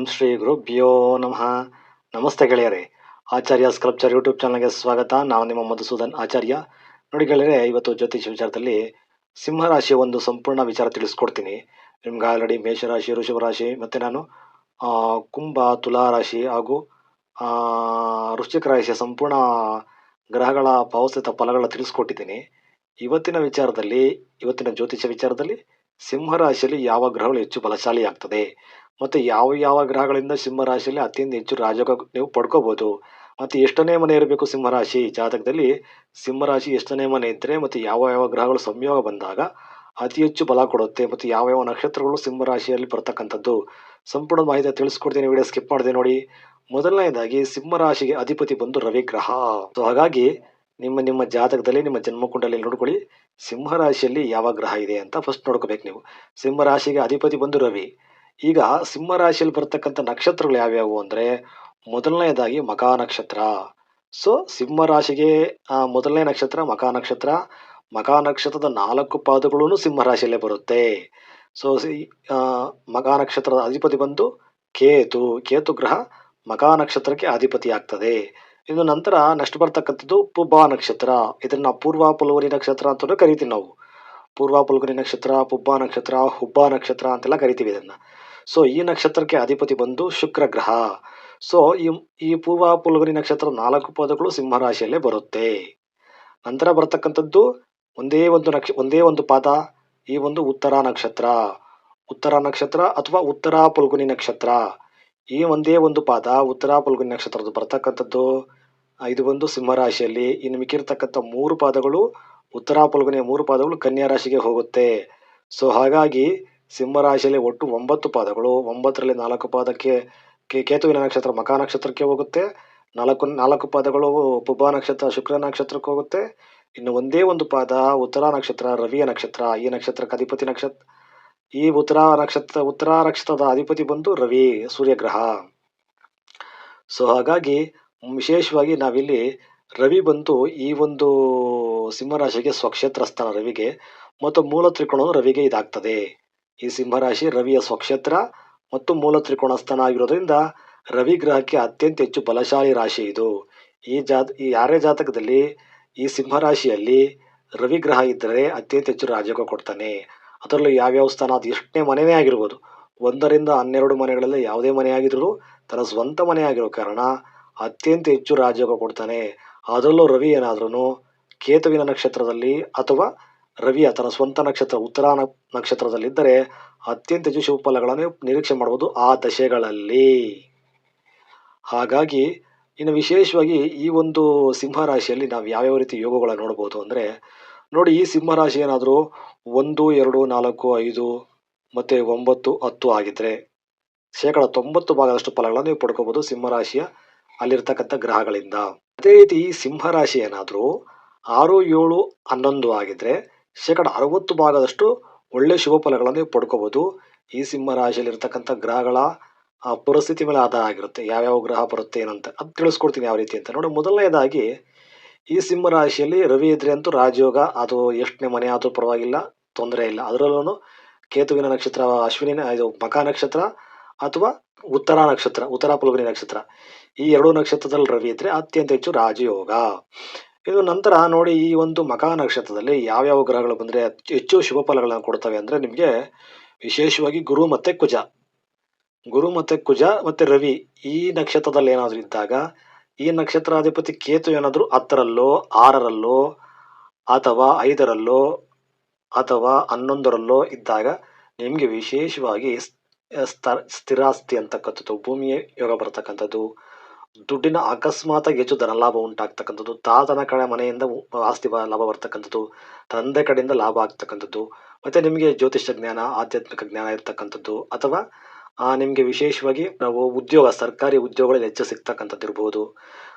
ಓಂ ಶ್ರೀ ಗುರುಭ್ಯೋ ನಮಃ. ನಮಸ್ತೆ ಗೆಳೆಯರೇ, ಆಚಾರ್ಯ ಸ್ಕಲ್ಪ್ಚರ್ ಯೂಟ್ಯೂಬ್ ಚಾನಲ್ಗೆ ಸ್ವಾಗತ. ನಾನು ನಿಮ್ಮ ಮಧುಸೂದನ್ ಆಚಾರ್ಯ. ನೋಡಿ ಗೆಳೆಯರೆ, ಇವತ್ತು ಜ್ಯೋತಿಷ್ಯ ವಿಚಾರದಲ್ಲಿ ಸಿಂಹರಾಶಿಯ ಒಂದು ಸಂಪೂರ್ಣ ವಿಚಾರ ತಿಳಿಸ್ಕೊಡ್ತೀನಿ. ನಿಮ್ಗೆ ಆಲ್ರೆಡಿ ಮೇಷರಾಶಿ ರಾಶಿ ಮತ್ತು ನಾನು ಕುಂಭ ತುಲಾ ರಾಶಿ ಹಾಗೂ ಋಷಿಕ ರಾಶಿಯ ಸಂಪೂರ್ಣ ಗ್ರಹಗಳ ಭಾವಸ್ಥಿತ ಫಲಗಳ ತಿಳಿಸ್ಕೊಟ್ಟಿದ್ದೀನಿ. ಇವತ್ತಿನ ವಿಚಾರದಲ್ಲಿ, ಇವತ್ತಿನ ಜ್ಯೋತಿಷ್ಯ ವಿಚಾರದಲ್ಲಿ ಸಿಂಹರಾಶಿಯಲ್ಲಿ ಯಾವ ಗ್ರಹಗಳು ಹೆಚ್ಚು ಬಲಶಾಲಿ ಆಗ್ತದೆ ಮತ್ತು ಯಾವ ಯಾವ ಗ್ರಹಗಳಿಂದ ಸಿಂಹರಾಶಿಯಲ್ಲಿ ಅತ್ಯಂತ ಹೆಚ್ಚು ರಾಜಯೋಗ ನೀವು ಪಡ್ಕೋಬೋದು. ಮತ್ತು ಎಷ್ಟನೇ ಮನೆ ಇರಬೇಕು ಸಿಂಹರಾಶಿ ಜಾತಕದಲ್ಲಿ? ಸಿಂಹರಾಶಿ ಎಷ್ಟನೇ ಮನೆ ಇದ್ದರೆ ಮತ್ತು ಯಾವ ಯಾವ ಗ್ರಹಗಳು ಸಂಯೋಗ ಬಂದಾಗ ಅತಿ ಹೆಚ್ಚು ಬಲ ಕೊಡುತ್ತೆ ಮತ್ತು ಯಾವ ಯಾವ ನಕ್ಷತ್ರಗಳು ಸಿಂಹರಾಶಿಯಲ್ಲಿ ಬರ್ತಕ್ಕಂಥದ್ದು? ಸಂಪೂರ್ಣ ಮಾಹಿತಿ ತಿಳಿಸ್ಕೊಡ್ತೀನಿ, ವಿಡಿಯೋ ಸ್ಕಿಪ್ ಮಾಡಿದೆ ನೋಡಿ. ಮೊದಲನೇದಾಗಿ ಸಿಂಹರಾಶಿಗೆ ಅಧಿಪತಿ ಬಂದು ರವಿ ಗ್ರಹ. ಸೊ ಹಾಗಾಗಿ ನಿಮ್ಮ ನಿಮ್ಮ ಜಾತಕದಲ್ಲಿ, ನಿಮ್ಮ ಜನ್ಮಕುಂಡಲಿ ನೋಡ್ಕೊಳ್ಳಿ, ಸಿಂಹರಾಶಿಯಲ್ಲಿ ಯಾವ ಗ್ರಹ ಇದೆ ಅಂತ ಫಸ್ಟ್ ನೋಡ್ಕೋಬೇಕು ನೀವು. ಸಿಂಹರಾಶಿಗೆ ಅಧಿಪತಿ ಬಂದು ರವಿ. ಈಗ ಸಿಂಹರಾಶಿಯಲ್ಲಿ ಬರ್ತಕ್ಕಂಥ ನಕ್ಷತ್ರಗಳು ಯಾವ್ಯಾವು ಅಂದರೆ ಮೊದಲನೇದಾಗಿ ಮಕಾ ನಕ್ಷತ್ರ. ಸೊ ಸಿಂಹರಾಶಿಗೆ ರಾಶಿಗೆ ಮೊದಲನೇ ನಕ್ಷತ್ರ ಮಕಾ ನಕ್ಷತ್ರ. ಮಕಾ ನಕ್ಷತ್ರದ ನಾಲ್ಕು ಪಾದಗಳೂ ಸಿಂಹರಾಶಿಯಲ್ಲೇ ಬರುತ್ತೆ. ಸೊ ಮಕಾ ನಕ್ಷತ್ರದ ಅಧಿಪತಿ ಬಂದು ಕೇತು. ಕೇತು ಗ್ರಹ ಮಕಾ ನಕ್ಷತ್ರಕ್ಕೆ ಅಧಿಪತಿ ಆಗ್ತದೆ. ಇನ್ನು ನಂತರ ನೆಕ್ಸ್ಟ್ ಬರ್ತಕ್ಕಂಥದ್ದು ಪುಬ್ಬ ನಕ್ಷತ್ರ. ಇದನ್ನ ಪೂರ್ವ ಪುಲ್ವರಿ ನಕ್ಷತ್ರ ಅಂತಲೂ ಕರಿತೀವಿ ನಾವು. ಪೂರ್ವ ಪುಲ್ಗರಿ ನಕ್ಷತ್ರ ಪುಬ್ಬ ನಕ್ಷತ್ರ, ಹುಬ್ಬ ನಕ್ಷತ್ರ ಅಂತೆಲ್ಲ ಕರಿತೀವಿ ಇದನ್ನ. ಸೊ ಈ ನಕ್ಷತ್ರಕ್ಕೆ ಅಧಿಪತಿ ಬಂದು ಶುಕ್ರ ಗ್ರಹ. ಸೊ ಈ ಈ ಪೂರ್ವ ಪುಲ್ಗರಿ ನಕ್ಷತ್ರ ನಾಲ್ಕು ಪದಗಳು ಸಿಂಹರಾಶಿಯಲ್ಲೇ ಬರುತ್ತೆ. ನಂತರ ಬರ್ತಕ್ಕಂಥದ್ದು ಒಂದೇ ಒಂದು ನಕ್ಷ, ಒಂದೇ ಒಂದು ಪಾದ, ಈ ಒಂದು ಉತ್ತರ ನಕ್ಷತ್ರ. ಉತ್ತರ ನಕ್ಷತ್ರ ಅಥವಾ ಉತ್ತರ ಪುಲ್ಗುನಿ ನಕ್ಷತ್ರ. ಈ ಒಂದೇ ಒಂದು ಪಾದ, ಉತ್ತರ ಪುಲ್ಗುನಿ ನಕ್ಷತ್ರದ ಬರ್ತಕ್ಕಂಥದ್ದು ಇದು ಬಂದು ಸಿಂಹರಾಶಿಯಲ್ಲಿ. ಇನ್ನು ಮಿಕ್ಕಿರ್ತಕ್ಕಂಥ ಮೂರು ಪಾದಗಳು ಉತ್ತರ ಪುಲ್ಗುನಿಯ ಮೂರು ಪಾದಗಳು ಕನ್ಯಾ ರಾಶಿಗೆ ಹೋಗುತ್ತೆ. ಸೊ ಹಾಗಾಗಿ ಸಿಂಹರಾಶಿಯಲ್ಲಿ ಒಟ್ಟು ಒಂಬತ್ತು ಪಾದಗಳು, ಒಂಬತ್ತರಲ್ಲಿ ನಾಲ್ಕು ಪಾದಕ್ಕೆ ಕೇತುವಿನ ನಕ್ಷತ್ರ, ಮಕಾ ನಕ್ಷತ್ರಕ್ಕೆ ಹೋಗುತ್ತೆ. ನಾಲ್ಕು ನಾಲ್ಕು ಪಾದಗಳು ಪುಬ್ಬ ನಕ್ಷತ್ರ, ಶುಕ್ರ ನಕ್ಷತ್ರಕ್ಕೆ ಹೋಗುತ್ತೆ. ಇನ್ನು ಒಂದೇ ಒಂದು ಪಾದ ಉತ್ತರ ನಕ್ಷತ್ರ, ರವಿಯ ನಕ್ಷತ್ರ, ಈ ನಕ್ಷತ್ರಕ್ಕೆ ಅಧಿಪತಿ ನಕ್ಷತ್ರ, ಈ ಉತ್ತರ ನಕ್ಷತ್ರ, ಉತ್ತರ ನಕ್ಷತ್ರದ ಅಧಿಪತಿ ಬಂದು ರವಿ, ಸೂರ್ಯಗ್ರಹ. ಸೊ ಹಾಗಾಗಿ ವಿಶೇಷವಾಗಿ ನಾವಿಲ್ಲಿ ರವಿ ಬಂತು ಈ ಒಂದು ಸಿಂಹರಾಶಿಗೆ ಸ್ವಕ್ಷೇತ್ರ ಸ್ಥಾನ ರವಿಗೆ, ಮತ್ತು ಮೂಲ ತ್ರಿಕೋಣ ರವಿಗೆ ಇದಾಗ್ತದೆ. ಈ ಸಿಂಹರಾಶಿ ರವಿಯ ಸ್ವಕ್ಷೇತ್ರ ಮತ್ತು ಮೂಲ ತ್ರಿಕೋಣ ಸ್ಥಾನ ಆಗಿರೋದ್ರಿಂದ ರವಿ ಗ್ರಹಕ್ಕೆ ಅತ್ಯಂತ ಹೆಚ್ಚು ಬಲಶಾಲಿ ರಾಶಿ ಇದು. ಈ ಜಾತ, ಈ ಯಾರೇ ಜಾತಕದಲ್ಲಿ ಈ ಸಿಂಹರಾಶಿಯಲ್ಲಿ ರವಿ ಗ್ರಹ ಇದ್ದರೆ ಅತ್ಯಂತ ಹೆಚ್ಚು ರಾಜಯೋಗ ಕೊಡ್ತಾನೆ. ಅದರಲ್ಲೂ ಯಾವ್ಯಾವ ಸ್ಥಾನ, ಅದು ಎಷ್ಟನೇ ಮನೆಯೇ ಆಗಿರ್ಬೋದು. ಒಂದರಿಂದ ಹನ್ನೆರಡು ಮನೆಗಳಲ್ಲಿ ಯಾವುದೇ ಮನೆ ಆಗಿದ್ರು ತನ್ನ ಸ್ವಂತ ಮನೆ ಆಗಿರೋ ಕಾರಣ ಅತ್ಯಂತ ಹೆಚ್ಚು ರಾಜಯೋಗ ಕೊಡ್ತಾನೆ. ಅದರಲ್ಲೂ ರವಿ ಏನಾದ್ರೂ ಕೇತುವಿನ ನಕ್ಷತ್ರದಲ್ಲಿ ಅಥವಾ ರವಿಯ ಅಥವಾ ಸ್ವಂತ ನಕ್ಷತ್ರ, ಉತ್ತರ ನಕ್ಷತ್ರದಲ್ಲಿದ್ದರೆ ಅತ್ಯಂತ ಶುಭ ಫಲಗಳನ್ನು ನಿರೀಕ್ಷೆ ಮಾಡುವುದು ಆ ದಶೆಗಳಲ್ಲಿ. ಹಾಗಾಗಿ, ಇನ್ನು ವಿಶೇಷವಾಗಿ ಈ ಒಂದು ಸಿಂಹರಾಶಿಯಲ್ಲಿ ನಾವು ಯಾವ್ಯಾವ ರೀತಿ ಯೋಗಗಳನ್ನು ನೋಡ್ಬೋದು ಅಂದರೆ, ನೋಡಿ ಈ ಸಿಂಹರಾಶಿ ಏನಾದರೂ ಒಂದು, ಎರಡು, ನಾಲ್ಕು, ಐದು, ಮತ್ತು ಒಂಬತ್ತು, ಹತ್ತು ಆಗಿದ್ರೆ, ಶೇಕಡ ತೊಂಬತ್ತು ಭಾಗದಷ್ಟು ಫಲಗಳನ್ನು ನೀವು ಪಡ್ಕೋಬೋದು ಸಿಂಹರಾಶಿಯ ಅಲ್ಲಿರ್ತಕ್ಕಂಥ ಗ್ರಹಗಳಿಂದ. ಅದೇ ರೀತಿ ಈ ಸಿಂಹರಾಶಿ ಏನಾದರೂ ಆರು, ಏಳು, ಹನ್ನೊಂದು ಆಗಿದ್ರೆ ಶೇಕಡ ಅರವತ್ತು ಭಾಗದಷ್ಟು ಒಳ್ಳೆ ಶುಭ ಫಲಗಳನ್ನು ನೀವು ಪಡ್ಕೋಬೋದು. ಈ ಸಿಂಹರಾಶಿಯಲ್ಲಿರ್ತಕ್ಕಂಥ ಗ್ರಹಗಳ ಆ, ಪರಿಸ್ಥಿತಿ ಮೇಲೆ ಆಧಾರ ಆಗಿರುತ್ತೆ. ಯಾವ್ಯಾವ ಗ್ರಹ ಬರುತ್ತೆ ಏನಂತ ಅದು ತಿಳಿಸ್ಕೊಡ್ತೀನಿ ಯಾವ ರೀತಿ ಅಂತ. ನೋಡಿ ಮೊದಲನೇದಾಗಿ ಈ ಸಿಂಹರಾಶಿಯಲ್ಲಿ ರವಿ ಇದ್ರೆ ಅಂತೂ ರಾಜಯೋಗ ಅದು ಎಷ್ಟನೇ ಮನೆ ಆದರೂ ಪರವಾಗಿಲ್ಲ ತೊಂದರೆ ಇಲ್ಲ. ಅದರಲ್ಲೂ ಕೇತುವಿನ ನಕ್ಷತ್ರ ಅಶ್ವಿನಿ ಇದು ಮಕ ನಕ್ಷತ್ರ ಅಥವಾ ಉತ್ತರ ನಕ್ಷತ್ರ ಉತ್ತರ ಪುಲ್ಗನಿ ನಕ್ಷತ್ರ. ಈ ಎರಡು ನಕ್ಷತ್ರದಲ್ಲಿ ರವಿ ಇದ್ರೆ ಅತ್ಯಂತ ಹೆಚ್ಚು ರಾಜಯೋಗ. ಇದು ನಂತರ ನೋಡಿ ಈ ಒಂದು ಮಕಾ ನಕ್ಷತ್ರದಲ್ಲಿ ಯಾವ್ಯಾವ ಗ್ರಹಗಳು ಬಂದರೆ ಹೆಚ್ಚು ಶುಭ ಫಲಗಳನ್ನು ಕೊಡ್ತವೆ ಅಂದರೆ ನಿಮಗೆ ವಿಶೇಷವಾಗಿ ಗುರು ಮತ್ತು ಕುಜ. ಗುರು ಮತ್ತು ಕುಜ ಮತ್ತು ರವಿ ಈ ನಕ್ಷತ್ರದಲ್ಲಿ ಏನಾದರೂ ಇದ್ದಾಗ ಈ ನಕ್ಷತ್ರಾಧಿಪತಿ ಕೇತು ಏನಾದರೂ ಹತ್ತರಲ್ಲೋ, ಆರರಲ್ಲೋ ಅಥವಾ ಐದರಲ್ಲೋ ಅಥವಾ ಹನ್ನೊಂದರಲ್ಲೋ ಇದ್ದಾಗ ನಿಮಗೆ ವಿಶೇಷವಾಗಿ ಸ್ಥಿರಾಸ್ತಿ ಅಂತಕ್ಕಂಥದ್ದು, ಭೂಮಿಯ ಯೋಗ ಬರ್ತಕ್ಕಂಥದ್ದು ದುಡ್ಡಿನ ಅಕಸ್ಮಾತಾಗಿ ಹೆಚ್ಚು ಧನಲಾಭ ಉಂಟಾಗ್ತಕ್ಕಂಥದ್ದು, ತಾತನ ಕಡೆ ಮನೆಯಿಂದ ಆಸ್ತಿ ಲಾಭ ಬರ್ತಕ್ಕಂಥದ್ದು, ತಂದೆ ಕಡೆಯಿಂದ ಲಾಭ ಆಗ್ತಕ್ಕಂಥದ್ದು, ಮತ್ತು ನಿಮಗೆ ಜ್ಯೋತಿಷ ಜ್ಞಾನ, ಆಧ್ಯಾತ್ಮಿಕ ಜ್ಞಾನ ಇರ್ತಕ್ಕಂಥದ್ದು, ಅಥವಾ ನಿಮಗೆ ವಿಶೇಷವಾಗಿ ನಾವು ಉದ್ಯೋಗ, ಸರ್ಕಾರಿ ಉದ್ಯೋಗಗಳಲ್ಲಿ ಹೆಚ್ಚು ಸಿಗ್ತಕ್ಕಂಥದ್ದು ಇರ್ಬೋದು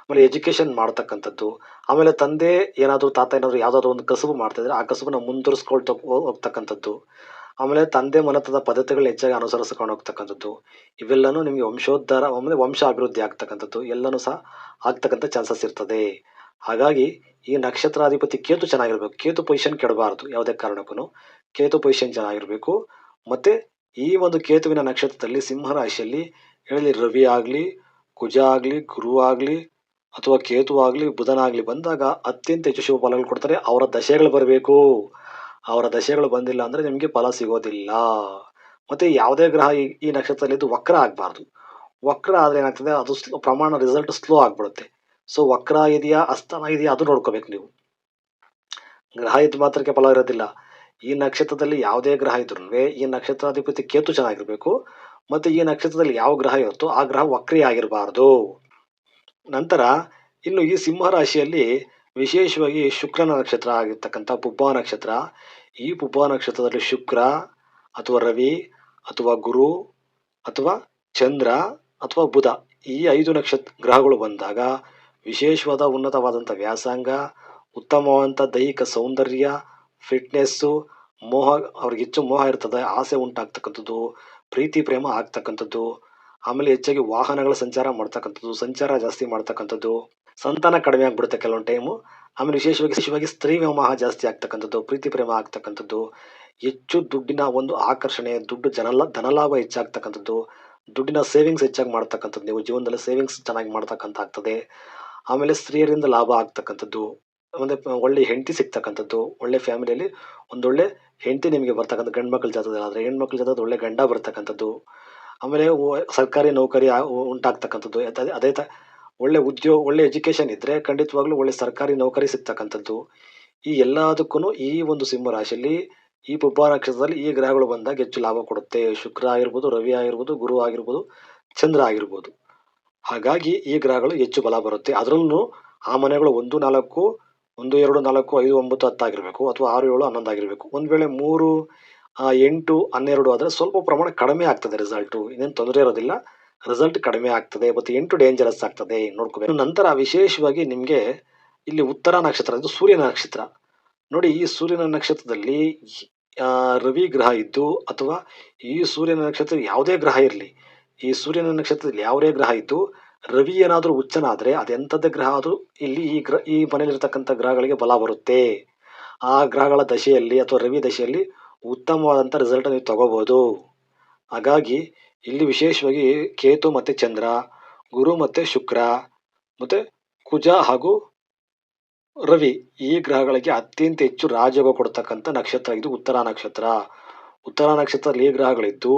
ಆಮೇಲೆ ಎಜುಕೇಷನ್ ಮಾಡ್ತಕ್ಕಂಥದ್ದು, ಆಮೇಲೆ ತಂದೆ ಏನಾದರೂ, ತಾತ ಏನಾದರೂ ಯಾವುದಾದ್ರು ಒಂದು ಕಸುಬು ಮಾಡ್ತಿದ್ರೆ ಆ ಕಸುಬನ್ನ ಮುಂದುವರಿಸ್ಕೊಳ್ತಾ ಹೋಗ್ತಕ್ಕಂಥದ್ದು. ಆಮೇಲೆ ತಂದೆ ಮನತದ ಪದ್ಧತಿಗಳನ್ನ ಹೆಚ್ಚಾಗಿ ಅನುಸರಿಸ್ಕೊಂಡು ಹೋಗ್ತಕ್ಕಂಥದ್ದು. ಇವೆಲ್ಲನೂ ನಿಮಗೆ ವಂಶೋದ್ಧಾರ, ಆಮೇಲೆ ವಂಶ ಅಭಿವೃದ್ಧಿ ಆಗ್ತಕ್ಕಂಥದ್ದು. ಎಲ್ಲನೂ ಸಹ ಆಗ್ತಕ್ಕಂಥ ಚಾನ್ಸಸ್ ಇರ್ತದೆ. ಹಾಗಾಗಿ ಈ ನಕ್ಷತ್ರಾಧಿಪತಿ ಕೇತು ಚೆನ್ನಾಗಿರ್ಬೇಕು. ಕೇತು ಪೊಸಿಷನ್ ಕೆಡಬಾರ್ದು ಯಾವುದೇ ಕಾರಣಕ್ಕೂ ಕೇತು ಪೊಸಿಷನ್ ಚೆನ್ನಾಗಿರಬೇಕು. ಮತ್ತು ಈ ಒಂದು ಕೇತುವಿನ ನಕ್ಷತ್ರದಲ್ಲಿ ಸಿಂಹರಾಶಿಯಲ್ಲಿ ಹೇಳಿ ರವಿ ಆಗಲಿ, ಕುಜ ಆಗಲಿ, ಗುರು ಆಗಲಿ, ಅಥವಾ ಕೇತು ಆಗಲಿ, ಬುಧನಾಗಲಿ ಬಂದಾಗ ಅತ್ಯಂತ ಹೆಚ್ಚು ಶುಭ ಫಲಗಳು ಕೊಡ್ತಾರೆ. ಅವರ ದಶೆಗಳು ಬರಬೇಕು. ಅವರ ದಶೆಗಳು ಬಂದಿಲ್ಲ ಅಂದರೆ ನಿಮಗೆ ಫಲ ಸಿಗೋದಿಲ್ಲ. ಮತ್ತು ಯಾವುದೇ ಗ್ರಹ ಈ ಈ ನಕ್ಷತ್ರದಲ್ಲಿದ್ದು ವಕ್ರ ಆಗಬಾರ್ದು. ವಕ್ರ ಆದರೆ ಏನಾಗ್ತದೆ, ಅದು ಪ್ರಮಾಣ ರಿಸಲ್ಟ್ ಸ್ಲೋ ಆಗಿಬಿಡುತ್ತೆ. ಸೊ ವಕ್ರ ಇದೆಯಾ ಅಸ್ತನ ಇದೆಯಾ, ಅದು ನೋಡ್ಕೋಬೇಕು ನೀವು. ಗ್ರಹ ಇದ್ದು ಮಾತ್ರಕ್ಕೆ ಫಲ ಇರೋದಿಲ್ಲ. ಈ ನಕ್ಷತ್ರದಲ್ಲಿ ಯಾವುದೇ ಗ್ರಹ ಇದ್ರೂ ಈ ನಕ್ಷತ್ರಾಧಿಪತಿ ಕೇತು ಚೆನ್ನಾಗಿರಬೇಕು. ಮತ್ತು ಈ ನಕ್ಷತ್ರದಲ್ಲಿ ಯಾವ ಗ್ರಹ ಇರುತ್ತೋ, ಆ ಗ್ರಹ ವಕ್ರಿ ಆಗಿರಬಾರ್ದು ನಂತರ, ಇನ್ನು ಈ ಸಿಂಹ ರಾಶಿಯಲ್ಲಿ ವಿಶೇಷವಾಗಿ ಶುಕ್ರನ ನಕ್ಷತ್ರ ಆಗಿರ್ತಕ್ಕಂಥ ಪುಬ್ಬ ನಕ್ಷತ್ರ. ಈ ಪುಬ್ಬ ನಕ್ಷತ್ರದಲ್ಲಿ ಶುಕ್ರ ಅಥವಾ ರವಿ ಅಥವಾ ಗುರು ಅಥವಾ ಚಂದ್ರ ಅಥವಾ ಬುಧ ಈ ಐದು ನಕ್ಷತ್ರ ಗ್ರಹಗಳು ಬಂದಾಗ ವಿಶೇಷವಾದ ಉನ್ನತವಾದಂಥ ವ್ಯಾಸಂಗ, ಉತ್ತಮವಾದಂಥ ದೈಹಿಕ ಸೌಂದರ್ಯ ಫಿಟ್ನೆಸ್ಸು ಮೋಹ, ಅವ್ರಿಗೆ ಹೆಚ್ಚು ಮೋಹ ಇರ್ತದೆ, ಆಸೆ ಉಂಟಾಗ್ತಕ್ಕಂಥದ್ದು, ಪ್ರೀತಿ, ಪ್ರೇಮ ಆಗ್ತಕ್ಕಂಥದ್ದು, ಆಮೇಲೆ ಹೆಚ್ಚಾಗಿ ವಾಹನಗಳ ಸಂಚಾರ ಮಾಡ್ತಕ್ಕಂಥದ್ದು, ಸಂಚಾರ ಜಾಸ್ತಿ ಮಾಡ್ತಕ್ಕಂಥದ್ದು. ಸಂತಾನ ಕಡಿಮೆ ಆಗ್ಬಿಡುತ್ತೆ ಕೆಲವೊಂದು ಟೈಮು ಆಮೇಲೆ ವಿಶೇಷವಾಗಿ ವಿಶೇಷವಾಗಿ ಸ್ತ್ರೀ ವ್ಯಾಮೋಹ ಜಾಸ್ತಿ ಆಗ್ತಕ್ಕಂಥದ್ದು, ಪ್ರೀತಿ ಪ್ರೇಮ ಆಗ್ತಕ್ಕಂಥದ್ದು, ಹೆಚ್ಚು ದುಡ್ಡಿನ ಒಂದು ಆಕರ್ಷಣೆ, ದುಡ್ಡು ಜನಲ, ಧನಲಾಭ ಹೆಚ್ಚಾಗ್ತಕ್ಕಂಥದ್ದು, ದುಡ್ಡಿನ ಸೇವಿಂಗ್ಸ್ ಹೆಚ್ಚಾಗಿ ಮಾಡ್ತಕ್ಕಂಥದ್ದು, ನೀವು ಜೀವನದಲ್ಲಿ ಸೇವಿಂಗ್ಸ್ ಚೆನ್ನಾಗಿ ಮಾಡ್ತಕ್ಕಂಥ ಆಗ್ತದೆ. ಆಮೇಲೆ ಸ್ತ್ರೀಯರಿಂದ ಲಾಭ ಆಗ್ತಕ್ಕಂಥದ್ದು, ಒಂದು ಒಳ್ಳೆ ಹೆಂಡತಿ ಸಿಗ್ತಕ್ಕಂಥದ್ದು, ಒಳ್ಳೆ ಫ್ಯಾಮಿಲಿಯಲ್ಲಿ ಒಂದೊಳ್ಳೆ ಹೆಂಡತಿ ನಿಮಗೆ ಬರ್ತಕ್ಕಂಥ ಗಂಡು ಮಕ್ಕಳ ಜಾತದಲ್ಲಿ ಆದರೆ ಹೆಣ್ಮಕ್ಳ ಜಾತದ ಒಳ್ಳೆ ಗಂಡ ಬರ್ತಕ್ಕಂಥದ್ದು. ಆಮೇಲೆ ಸರ್ಕಾರಿ ನೌಕರಿ ಉಂಟಾಗ್ತಕ್ಕಂಥದ್ದು ಅದೇ ತ ಒಳ್ಳೆ ಉದ್ಯೋಗ ಒಳ್ಳೆ ಎಜುಕೇಷನ್ ಇದ್ದರೆ ಖಂಡಿತವಾಗ್ಲೂ ಒಳ್ಳೆ ಸರ್ಕಾರಿ ನೌಕರಿ ಸಿಗ್ತಕ್ಕಂಥದ್ದು. ಈ ಎಲ್ಲದಕ್ಕೂ ಈ ಒಂದು ಸಿಂಹ ರಾಶಿಯಲ್ಲಿ ಈ ಪುಬ್ಬ ನಕ್ಷತ್ರದಲ್ಲಿ ಈ ಗ್ರಹಗಳು ಬಂದಾಗ ಹೆಚ್ಚು ಲಾಭ ಕೊಡುತ್ತೆ. ಶುಕ್ರ ಆಗಿರ್ಬೋದು, ರವಿ ಆಗಿರ್ಬೋದು, ಗುರು ಆಗಿರ್ಬೋದು, ಚಂದ್ರ ಆಗಿರ್ಬೋದು. ಹಾಗಾಗಿ ಈ ಗ್ರಹಗಳು ಹೆಚ್ಚು ಬಲ ಬರುತ್ತೆ. ಅದರಲ್ಲೂ ಆ ಮನೆಗಳು ಒಂದು ನಾಲ್ಕು, ಒಂದು ಎರಡು ನಾಲ್ಕು, ಐದು ಒಂಬತ್ತು, ಹತ್ತು ಆಗಿರಬೇಕು ಅಥವಾ ಆರು, ಏಳು, ಹನ್ನೊಂದು ಆಗಿರಬೇಕು. ಒಂದು ವೇಳೆ ಮೂರು ಎಂಟು, ಹನ್ನೆರಡು ಆದರೆ ಸ್ವಲ್ಪ ಪ್ರಮಾಣ ಕಡಿಮೆ ಆಗ್ತದೆ ರಿಸಲ್ಟು ಇನ್ನೇನು ತೊಂದರೆ ಇರೋದಿಲ್ಲ. ರಿಸಲ್ಟ್ ಕಡಿಮೆ ಆಗ್ತದೆ, ಮತ್ತು ಎಂಟು ಡೇಂಜರಸ್ ಆಗ್ತದೆ ನೋಡ್ಕೋಬೇಕು. ನಂತರ ವಿಶೇಷವಾಗಿ ನಿಮಗೆ ಇಲ್ಲಿ ಉತ್ತರ ನಕ್ಷತ್ರ ಇದು ಸೂರ್ಯನ ನಕ್ಷತ್ರ. ನೋಡಿ, ಈ ಸೂರ್ಯನ ನಕ್ಷತ್ರದಲ್ಲಿ ರವಿ ಗ್ರಹ ಇದ್ದು ಅಥವಾ ಈ ಸೂರ್ಯನ ನಕ್ಷತ್ರ ಯಾವುದೇ ಗ್ರಹ ಇರಲಿ, ಈ ಸೂರ್ಯನ ನಕ್ಷತ್ರದಲ್ಲಿ ಯಾವುದೇ ಗ್ರಹ ಇದ್ದು ರವಿ ಏನಾದರೂ ಉಚ್ಚನಾದರೆ ಅದೆಂಥದ್ದು ಗ್ರಹ ಆದರೂ ಇಲ್ಲಿ ಈ ಗ್ರಹ ಈ ಮನೆಯಲ್ಲಿರ್ತಕ್ಕಂಥ ಗ್ರಹಗಳಿಗೆ ಬಲ ಬರುತ್ತೆ. ಆ ಗ್ರಹಗಳ ದಶೆಯಲ್ಲಿ ಅಥವಾ ರವಿ ದಶೆಯಲ್ಲಿ ಉತ್ತಮವಾದಂಥ ರಿಸಲ್ಟ್ ನೀವು ತಗೋಬೋದು. ಹಾಗಾಗಿ ಇಲ್ಲಿ ವಿಶೇಷವಾಗಿ ಕೇತು ಮತ್ತು ಚಂದ್ರ, ಗುರು ಮತ್ತು ಶುಕ್ರ, ಮತ್ತು ಕುಜ ಹಾಗೂ ರವಿ ಈ ಗ್ರಹಗಳಿಗೆ ಅತ್ಯಂತ ಹೆಚ್ಚು ರಾಜಯೋಗ ಕೊಡ್ತಕ್ಕಂಥ ನಕ್ಷತ್ರ. ಇದು ಉತ್ತರ ನಕ್ಷತ್ರ. ಉತ್ತರ ನಕ್ಷತ್ರದಲ್ಲಿ ಈ ಗ್ರಹಗಳಿದ್ದು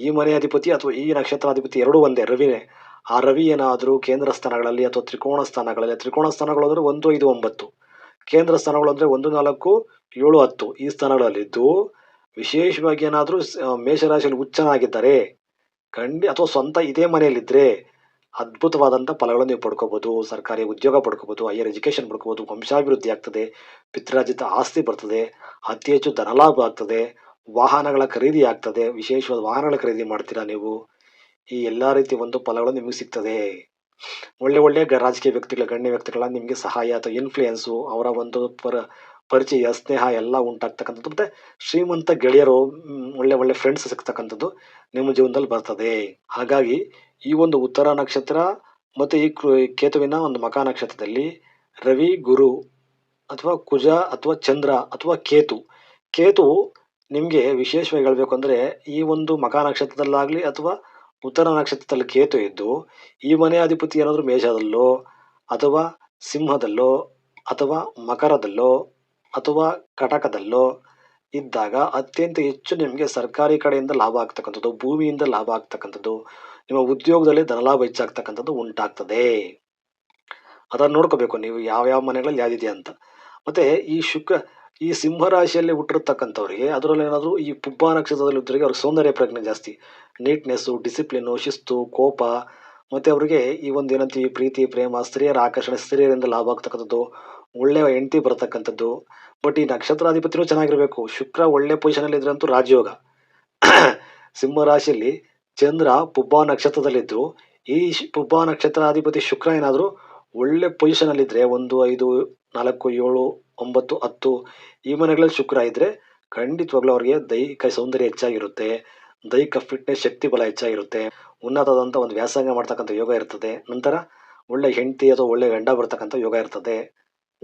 ಈ ಮನೆ ಅಧಿಪತಿ ಅಥವಾ ಈ ನಕ್ಷತ್ರಾಧಿಪತಿ ಎರಡೂ ಒಂದೇ, ರವಿನೇ. ಆ ರವಿ ಏನಾದರೂ ಕೇಂದ್ರ ಸ್ಥಾನಗಳಲ್ಲಿ ಅಥವಾ ತ್ರಿಕೋಣ ಸ್ಥಾನಗಳಲ್ಲಿ, ತ್ರಿಕೋಣ ಸ್ಥಾನಗಳು ಅಂದರೆ ಒಂದು, ಐದು, ಒಂಬತ್ತು. ಕೇಂದ್ರ ಸ್ಥಾನಗಳು ಅಂದರೆ ಒಂದು, ನಾಲ್ಕು, ಏಳು, ಹತ್ತು ಈ ಸ್ಥಾನಗಳಲ್ಲಿದ್ದು ವಿಶೇಷವಾಗಿ ಏನಾದರೂ ಮೇಷರಾಶಿಯಲ್ಲಿ ಉಚ್ಚನಾಗಿದ್ದರೆ ಖಂಡಿ ಅಥವಾ ಸ್ವಂತ ಇದೇ ಮನೆಯಲ್ಲಿದ್ದರೆ ಅದ್ಭುತವಾದಂಥ ಫಲಗಳನ್ನು ನೀವು ಪಡ್ಕೋಬೋದು, ಸರ್ಕಾರಿ ಉದ್ಯೋಗ ಪಡ್ಕೋಬೋದು ಹೈಯರ್ ಎಜುಕೇಷನ್ ಪಡ್ಕೋಬೋದು, ವಂಶಾಭಿವೃದ್ಧಿ ಆಗ್ತದೆ ಪಿತ್ರಾರ್ಜಿತ ಆಸ್ತಿ ಬರ್ತದೆ, ಅತಿ ಹೆಚ್ಚು ಧನಲಾಭ ಆಗ್ತದೆ, ವಾಹನಗಳ ಖರೀದಿ ಆಗ್ತದೆ, ವಿಶೇಷವಾದ ವಾಹನಗಳ ಖರೀದಿ ಮಾಡ್ತೀರಾ ನೀವು? ಈ ಎಲ್ಲ ರೀತಿಯ ಒಂದು ಫಲಗಳು ನಿಮಗೆ ಸಿಗ್ತದೆ. ಒಳ್ಳೆ ಒಳ್ಳೆ ರಾಜಕೀಯ ವ್ಯಕ್ತಿಗಳ, ಗಣ್ಯ ವ್ಯಕ್ತಿಗಳ ನಿಮಗೆ ಸಹಾಯ ಅಥವಾ ಇನ್ಫ್ಲೂಯೆನ್ಸು ಅವರ ಒಂದು ಪರ ಪರಿಚಯ, ಸ್ನೇಹ ಎಲ್ಲ ಉಂಟಾಗ್ತಕ್ಕಂಥದ್ದು. ಮತ್ತು ಶ್ರೀಮಂತ ಗೆಳೆಯರು ಒಳ್ಳೆ ಒಳ್ಳೆ ಫ್ರೆಂಡ್ಸ್ ಸಿಗ್ತಕ್ಕಂಥದ್ದು ನಿಮ್ಮ ಜೀವನದಲ್ಲಿ ಬರ್ತದೆ. ಹಾಗಾಗಿ ಈ ಒಂದು ಉತ್ತರ ನಕ್ಷತ್ರ ಮತ್ತು ಈ ಕೇತುವಿನ ಒಂದು ಮಕ ನಕ್ಷತ್ರದಲ್ಲಿ ರವಿ, ಗುರು ಅಥವಾ ಕುಜ ಅಥವಾ ಚಂದ್ರ ಅಥವಾ ಕೇತು. ಕೇತು ನಿಮಗೆ ವಿಶೇಷವಾಗಿ ಹೇಳಬೇಕು ಅಂದರೆ ಈ ಒಂದು ಮಕ ನಕ್ಷತ್ರದಲ್ಲಾಗಲಿ ಅಥವಾ ಉತ್ತರ ನಕ್ಷತ್ರದಲ್ಲಿ ಕೇತು ಇದ್ದು ಈ ಮನೆ ಅಧಿಪತಿ ಏನಾದರೂ ಮೇಷದಲ್ಲೋ ಅಥವಾ ಸಿಂಹದಲ್ಲೋ ಅಥವಾ ಮಕರದಲ್ಲೋ ಅಥವಾ ಕಟಕದಲ್ಲೋ ಇದ್ದಾಗ ಅತ್ಯಂತ ಹೆಚ್ಚು ನಿಮಗೆ ಸರ್ಕಾರಿ ಕಡೆಯಿಂದ ಲಾಭ ಆಗ್ತಕ್ಕಂಥದ್ದು, ಭೂಮಿಯಿಂದ ಲಾಭ ಆಗ್ತಕ್ಕಂಥದ್ದು, ನಿಮ್ಮ ಉದ್ಯೋಗದಲ್ಲಿ ಧನಲಾಭ ಹೆಚ್ಚಾಗ್ತಕ್ಕಂಥದ್ದು ಉಂಟಾಗ್ತದೆ. ಅದನ್ನು ನೋಡ್ಕೋಬೇಕು ನೀವು ಯಾವ ಯಾವ ಮನೆಗಳಲ್ಲಿ ಯಾವ್ದಿದೆ ಅಂತ. ಮತ್ತೆ ಈ ಶುಕ್ರ ಈ ಸಿಂಹ ರಾಶಿಯಲ್ಲಿ ಹುಟ್ಟಿರ್ತಕ್ಕಂಥವ್ರಿಗೆ ಅದರಲ್ಲಿ ಏನಾದರೂ ಈ ಪುಬ್ಬ ನಕ್ಷತ್ರದಲ್ಲಿ ಇದ್ದವರಿಗೆ ಅವ್ರಿಗೆ ಸೌಂದರ್ಯ ಪ್ರಜ್ಞೆ ಜಾಸ್ತಿ. ನೀಟ್ನೆಸ್ಸು ಡಿಸಿಪ್ಲಿನು ಶಿಸ್ತು, ಕೋಪ, ಮತ್ತು ಅವರಿಗೆ ಈ ಒಂದು ಏನಂತೀವಿ ಪ್ರೀತಿ, ಪ್ರೇಮ, ಸ್ತ್ರೀಯರ ಆಕರ್ಷಣೆ, ಸ್ತ್ರೀಯರಿಂದ ಲಾಭ ಆಗ್ತಕ್ಕಂಥದ್ದು ಒಳ್ಳೆಯ ಹೆಂಡತಿ ಬರ್ತಕ್ಕಂಥದ್ದು ಬಟ್ ಈ ನಕ್ಷತ್ರಾಧಿಪತಿನೂ ಚೆನ್ನಾಗಿರಬೇಕು. ಶುಕ್ರ ಒಳ್ಳೆ ಪೊಸಿಷನಲ್ಲಿ ಇದ್ರಂತೂ ರಾಜಯೋಗ. ಸಿಂಹ ರಾಶಿಯಲ್ಲಿ ಚಂದ್ರ ಪುಬ್ಬ ನಕ್ಷತ್ರದಲ್ಲಿದ್ದು, ಈ ಪುಬ್ಬ ನಕ್ಷತ್ರಾಧಿಪತಿ ಶುಕ್ರ ಏನಾದರೂ ಒಳ್ಳೆ ಪೊಸಿಷನಲ್ಲಿದ್ದರೆ ಒಂದು, ಐದು, ನಾಲ್ಕು, ಏಳು, ಒಂಬತ್ತು, ಹತ್ತು, ಈ ಮನೆಗಳಲ್ಲಿ ಶುಕ್ರ ಇದ್ದರೆ ಖಂಡಿತವಾಗ್ಲೂ ಅವರಿಗೆ ದೈಹಿಕ ಸೌಂದರ್ಯ ಹೆಚ್ಚಾಗಿರುತ್ತೆ. ದೈಹಿಕ ಫಿಟ್ನೆಸ್ ಶಕ್ತಿ ಬಲ ಹೆಚ್ಚಾಗಿರುತ್ತೆ. ಉನ್ನತವಾದಂಥ ಒಂದು ವ್ಯಾಸಂಗ ಮಾಡ್ತಕ್ಕಂಥ ಯೋಗ ಇರ್ತದೆ. ನಂತರ ಒಳ್ಳೆ ಹೆಂಡತಿ ಅಥವಾ ಒಳ್ಳೆ ಗಂಡ ಬರ್ತಕ್ಕಂಥ ಯೋಗ ಇರ್ತದೆ.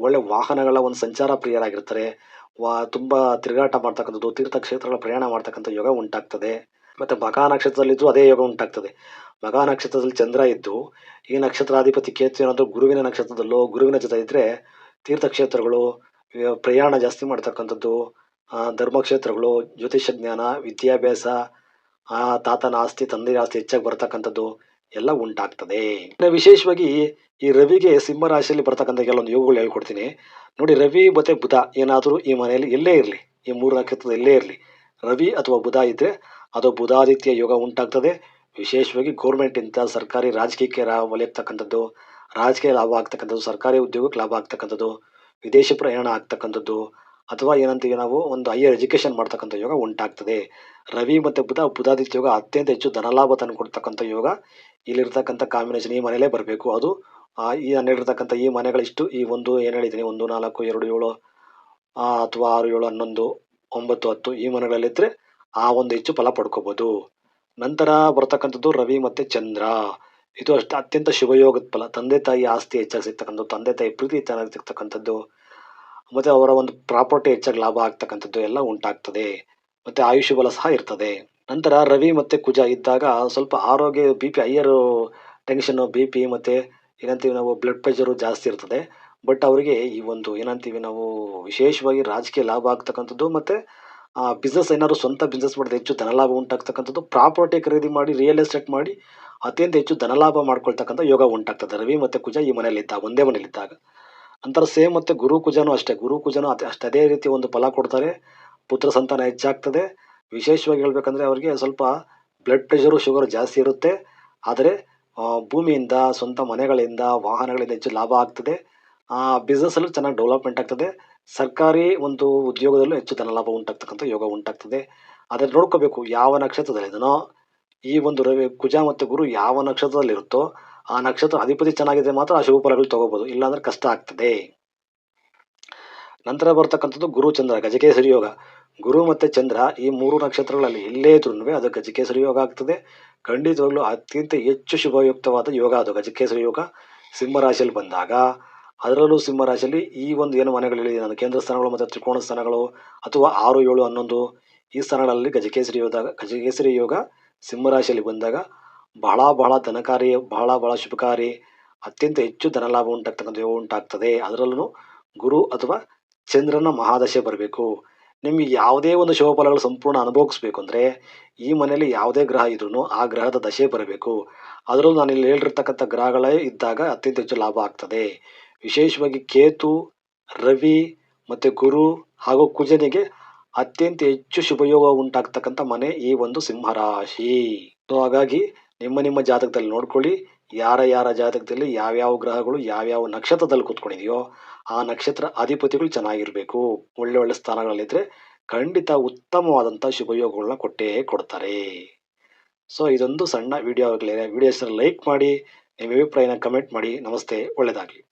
ಒಳ್ಳೆ ವಾಹನಗಳ ಒಂದು ಸಂಚಾರ ಪ್ರಿಯರಾಗಿರ್ತಾರೆ. ವಾ, ತುಂಬ ತಿರುಗಾಟ ಮಾಡ್ತಕ್ಕಂಥದ್ದು ತೀರ್ಥಕ್ಷೇತ್ರಗಳ ಪ್ರಯಾಣ ಮಾಡ್ತಕ್ಕಂಥ ಯೋಗ ಉಂಟಾಗ್ತದೆ. ಮತ್ತು ಮಕಾ ನಕ್ಷತ್ರದಲ್ಲಿದ್ದು ಅದೇ ಯೋಗ ಉಂಟಾಗ್ತದೆ. ಮಗ ನಕ್ಷತ್ರದಲ್ಲಿ ಚಂದ್ರ ಇದ್ದು, ಈ ನಕ್ಷತ್ರಾಧಿಪತಿ ಕೇತು ಏನಾದರೂ ಗುರುವಿನ ನಕ್ಷತ್ರದಲ್ಲೋ, ಗುರುವಿನ ಜೊತೆ ಇದ್ದರೆ ತೀರ್ಥಕ್ಷೇತ್ರಗಳು ಪ್ರಯಾಣ ಜಾಸ್ತಿ ಮಾಡ್ತಕ್ಕಂಥದ್ದು ಧರ್ಮಕ್ಷೇತ್ರಗಳು, ಜ್ಯೋತಿಷ್ಯ ಜ್ಞಾನ, ವಿದ್ಯಾಭ್ಯಾಸ ತಾತನ ಆಸ್ತಿ, ತಂದೆಯ ಆಸ್ತಿ ಹೆಚ್ಚಾಗಿ ಬರ್ತಕ್ಕಂಥದ್ದು ಎಲ್ಲ ಉಂಟಾಗ್ತದೆ. ಇನ್ನು ವಿಶೇಷವಾಗಿ ಈ ರವಿಗೆ ಸಿಂಹ ರಾಶಿಯಲ್ಲಿ ಬರ್ತಕ್ಕಂಥ ಕೆಲವೊಂದು ಯೋಗಗಳು ಹೇಳ್ಕೊಡ್ತೀನಿ. ನೋಡಿ, ರವಿ ಮತ್ತೆ ಬುಧ ಏನಾದರೂ ಈ ಮನೆಯಲ್ಲಿ ಎಲ್ಲೇ ಇರಲಿ. ಈ ಮೂರು ನಕ್ಷತ್ರದ ಎಲ್ಲೇ ಇರಲಿ. ರವಿ ಅಥವಾ ಬುಧ ಇದ್ದರೆ ಅದು ಬುಧಾದಿತ್ಯ ಯೋಗ ಉಂಟಾಗ್ತದೆ. ವಿಶೇಷವಾಗಿ ಗೌರ್ಮೆಂಟ್ ಇಂಥ ಸರ್ಕಾರಿ ರಾಜಕೀಯಕ್ಕೆ ರಾ ಒಲಿಯತಕ್ಕಂಥದ್ದು ರಾಜಕೀಯ ಲಾಭ ಆಗ್ತಕ್ಕಂಥದ್ದು, ಸರ್ಕಾರಿ ಉದ್ಯೋಗಕ್ಕೆ ಲಾಭ ಆಗ್ತಕ್ಕಂಥದ್ದು, ವಿದೇಶಿ ಪ್ರಯಾಣ ಆಗ್ತಕ್ಕಂಥದ್ದು ಅಥವಾ ಏನಂತೀವಿ ನಾವು ಒಂದು ಹೈಯರ್ ಎಜುಕೇಷನ್ ಮಾಡ್ತಕ್ಕಂಥ ಯೋಗ ಉಂಟಾಗ್ತದೆ. ರವಿ ಮತ್ತು ಬುಧ, ಬುಧಾದಿತ್ಯ ಯೋಗ ಅತ್ಯಂತ ಹೆಚ್ಚು ಧನಲಾಭ ತಂದು ಕೊಡ್ತಕ್ಕಂಥ ಯೋಗ ಇಲ್ಲಿರ್ತಕ್ಕಂಥ ಕಾಂಬಿನೇಷನ್ ಈ ಮನೆಯಲ್ಲೇ ಬರಬೇಕು. ಅದು ಈ ಹನ್ನೆರಡಿರ್ತಕ್ಕಂಥ ಈ ಮನೆಗಳಿಷ್ಟು ಈ ಒಂದು ಏನು ಹೇಳಿದ್ದೀನಿ, ಒಂದು, ನಾಲ್ಕು, ಎರಡು, ಏಳು ಅಥವಾ ಆರು, ಏಳು, ಹನ್ನೊಂದು, ಒಂಬತ್ತು, ಹತ್ತು ಈ ಮನೆಗಳಲ್ಲಿದ್ದರೆ ಆ ಒಂದು ಹೆಚ್ಚು ಫಲ ಪಡ್ಕೋಬೋದು. ನಂತರ ಬರ್ತಕ್ಕಂಥದ್ದು ರವಿ ಮತ್ತು ಚಂದ್ರ. ಇದು ಅಷ್ಟು ಅತ್ಯಂತ ಶುಭಯೋಗದ ಫಲ. ತಂದೆ ತಾಯಿ ಆಸ್ತಿ ಹೆಚ್ಚಾಗಿ ಸಿಗ್ತಕ್ಕಂಥದ್ದು, ತಂದೆ ತಾಯಿ ಪ್ರೀತಿ ಚೆನ್ನಾಗಿ ಸಿಗ್ತಕ್ಕಂಥದ್ದು ಮತ್ತು ಅವರ ಒಂದು ಪ್ರಾಪರ್ಟಿ ಹೆಚ್ಚಾಗಿ ಲಾಭ ಆಗ್ತಕ್ಕಂಥದ್ದು ಎಲ್ಲ ಉಂಟಾಗ್ತದೆ. ಮತ್ತು ಆಯುಷ್ಯ ಬಲ ಸಹ ಇರ್ತದೆ. ನಂತರ ರವಿ ಮತ್ತು ಕುಜ ಇದ್ದಾಗ ಸ್ವಲ್ಪ ಆರೋಗ್ಯ ಬಿ ಪಿ ಹೈಯರು ಟೆನ್ಷನ್ನು ಬಿ ಪಿ ಮತ್ತು ಏನಂತೀವಿ ನಾವು ಬ್ಲಡ್ ಪ್ರೆಷರು ಜಾಸ್ತಿ ಇರ್ತದೆ. ಬಟ್ ಅವರಿಗೆ ಈ ಒಂದು ಏನಂತೀವಿ ನಾವು ವಿಶೇಷವಾಗಿ ರಾಜಕೀಯ ಲಾಭ ಆಗ್ತಕ್ಕಂಥದ್ದು ಮತ್ತು ಬಿಸ್ನೆಸ್ ಏನಾದ್ರು ಸ್ವಂತ ಬಿಸ್ನೆಸ್ ಮಾಡಿದ್ರೆ ಹೆಚ್ಚು ಧನಲಾಭ ಉಂಟಾಗ್ತಕ್ಕಂಥದ್ದು ಪ್ರಾಪರ್ಟಿ ಖರೀದಿ ಮಾಡಿ ರಿಯಲ್ ಎಸ್ಟೇಟ್ ಮಾಡಿ, ಅತ್ಯಂತ ಹೆಚ್ಚು ಧನಲಾಭ ಮಾಡ್ಕೊಳ್ತಕ್ಕಂಥ ಯೋಗ ಉಂಟಾಗ್ತದೆ. ರವಿ ಮತ್ತೆ ಕುಜ ಈ ಮನೆಯಲ್ಲಿದ್ದಾಗ ಒಂದೇ ಮನೆಯಲ್ಲಿದ್ದಾಗ. ನಂತರ ಸೇಮ್ ಮತ್ತು ಗುರು ಕುಜನೂ ಅಷ್ಟೇ. ಗುರು ಕುಜನೂ ಅದೇ ಅಷ್ಟು. ಅದೇ ರೀತಿ ಒಂದು ಫಲ ಕೊಡ್ತಾರೆ. ಪುತ್ರ ಸಂತಾನ ಹೆಚ್ಚಾಗ್ತದೆ. ವಿಶೇಷವಾಗಿ ಹೇಳ್ಬೇಕಂದ್ರೆ ಅವರಿಗೆ ಸ್ವಲ್ಪ ಬ್ಲಡ್ ಪ್ರೆಷರು ಶುಗರ್ ಜಾಸ್ತಿ ಇರುತ್ತೆ. ಆದರೆ ಭೂಮಿಯಿಂದ, ಸ್ವಂತ ಮನೆಗಳಿಂದ, ವಾಹನಗಳಿಂದ ಹೆಚ್ಚು ಲಾಭ ಆಗ್ತದೆ. ಬಿಸ್ನೆಸ್ಸಲ್ಲೂ ಚೆನ್ನಾಗಿ ಡೆವಲಪ್ಮೆಂಟ್ ಆಗ್ತದೆ. ಸರ್ಕಾರಿ ಒಂದು ಉದ್ಯೋಗದಲ್ಲೂ ಹೆಚ್ಚು ಧನಲಾಭ ಉಂಟಾಗ್ತಕ್ಕಂಥ ಯೋಗ ಉಂಟಾಗ್ತದೆ. ಅದನ್ನು ನೋಡ್ಕೋಬೇಕು ಯಾವ ನಕ್ಷತ್ರದಲ್ಲಿದನೋ ಈ ಒಂದು ರವಿ ಕುಜ ಮತ್ತು ಗುರು ಯಾವ ನಕ್ಷತ್ರದಲ್ಲಿರುತ್ತೋ ಆ ನಕ್ಷತ್ರ ಅಧಿಪತಿ ಚೆನ್ನಾಗಿದ್ರೆ ಮಾತ್ರ ಆ ಶುಭ ಫಲಗಳು ತಗೋಬೋದು. ಇಲ್ಲಾಂದ್ರೆ ಕಷ್ಟ ಆಗ್ತದೆ. ನಂತರ ಬರ್ತಕ್ಕಂಥದ್ದು ಗುರು ಚಂದ್ರ, ಗಜಕೇಸರಿ ಯೋಗ. ಗುರು ಮತ್ತು ಚಂದ್ರ ಈ ಮೂರು ನಕ್ಷತ್ರಗಳಲ್ಲಿ ಎಲ್ಲೇ ಇದ್ರೂ ಅದು ಗಜಕೇಸರಿ ಯೋಗ ಆಗ್ತದೆ. ಖಂಡಿತವಾಗ್ಲೂ ಅತ್ಯಂತ ಹೆಚ್ಚು ಶುಭಯುಕ್ತವಾದ ಯೋಗ ಅದು ಗಜಕೇಸರಿ ಯೋಗ. ಸಿಂಹರಾಶಿಯಲ್ಲಿ ಬಂದಾಗ ಅದರಲ್ಲೂ ಸಿಂಹರಾಶಿಯಲ್ಲಿ ಈ ಒಂದು ಏನು ಮನೆಗಳಲ್ಲಿ ನಾನು ಕೇಂದ್ರ ಸ್ಥಾನಗಳು ಮತ್ತು ತ್ರಿಕೋಣ ಸ್ಥಾನಗಳು ಅಥವಾ ಆರು ಏಳು ಹನ್ನೊಂದು ಈ ಸ್ಥಾನಗಳಲ್ಲಿ ಗಜಕೇಸರಿ ಯೋಗ ಗಜಕೇಸರಿ ಯೋಗ ಸಿಂಹರಾಶಿಯಲ್ಲಿ ಬಂದಾಗ ಬಹಳ ಬಹಳ ಧನಕಾರಿ, ಬಹಳ ಬಹಳ ಶುಭಕಾರಿ, ಅತ್ಯಂತ ಹೆಚ್ಚು ಧನಲಾಭ ಉಂಟಾಗ್ತಕ್ಕಂಥ ಯೋಗ ಉಂಟಾಗ್ತದೆ. ಅದರಲ್ಲೂ ಗುರು ಅಥವಾ ಚಂದ್ರನ ಮಹಾದಶೆ ಬರಬೇಕು. ನಿಮಗೆ ಯಾವುದೇ ಒಂದು ಶುಭ ಫಲಗಳು ಸಂಪೂರ್ಣ ಅನುಭವಿಸ್ಬೇಕು ಅಂದರೆ ಈ ಮನೆಯಲ್ಲಿ ಯಾವುದೇ ಗ್ರಹ ಇದ್ರೂ ಆ ಗ್ರಹದ ದಶೆ ಬರಬೇಕು. ಅದರಲ್ಲೂ ನಾನು ಇಲ್ಲಿ ಹೇಳಿರ್ತಕ್ಕಂಥ ಗ್ರಹಗಳೇ ಇದ್ದಾಗ ಅತ್ಯಂತ ಹೆಚ್ಚು ಲಾಭ ಆಗ್ತದೆ. ವಿಶೇಷವಾಗಿ ಕೇತು, ರವಿ ಮತ್ತು ಗುರು ಹಾಗೂ ಕುಜನಿಗೆ ಅತ್ಯಂತ ಹೆಚ್ಚು ಶುಭಯೋಗ ಉಂಟಾಗ್ತಕ್ಕಂಥ ಮನೆ ಈ ಒಂದು ಸಿಂಹರಾಶಿ ಸೊ ಹಾಗಾಗಿ ನಿಮ್ಮ ನಿಮ್ಮ ಜಾತಕದಲ್ಲಿ ನೋಡ್ಕೊಳ್ಳಿ, ಯಾರ ಯಾರ ಜಾತಕದಲ್ಲಿ ಯಾವ್ಯಾವ ಗ್ರಹಗಳು ಯಾವ್ಯಾವ ನಕ್ಷತ್ರದಲ್ಲಿ ಕೂತ್ಕೊಂಡಿದೆಯೋ ಆ ನಕ್ಷತ್ರ ಅಧಿಪತಿಗಳು ಚೆನ್ನಾಗಿರಬೇಕು. ಒಳ್ಳೆ ಒಳ್ಳೆ ಸ್ಥಾನಗಳಲ್ಲಿದ್ದರೆ ಖಂಡಿತ ಉತ್ತಮವಾದಂಥ ಶುಭಯೋಗಗಳನ್ನ ಕೊಟ್ಟೇ ಕೊಡ್ತಾರೆ. ಸೊ ಇದೊಂದು ಸಣ್ಣ ವಿಡಿಯೋ ಆಗಲಿ ವಿಡಿಯೋ ಲೈಕ್ ಮಾಡಿ, ನಿಮ್ಮ ಅಭಿಪ್ರಾಯನ ಕಮೆಂಟ್ ಮಾಡಿ. ನಮಸ್ತೆ ಒಳ್ಳೆಯದಾಗಲಿ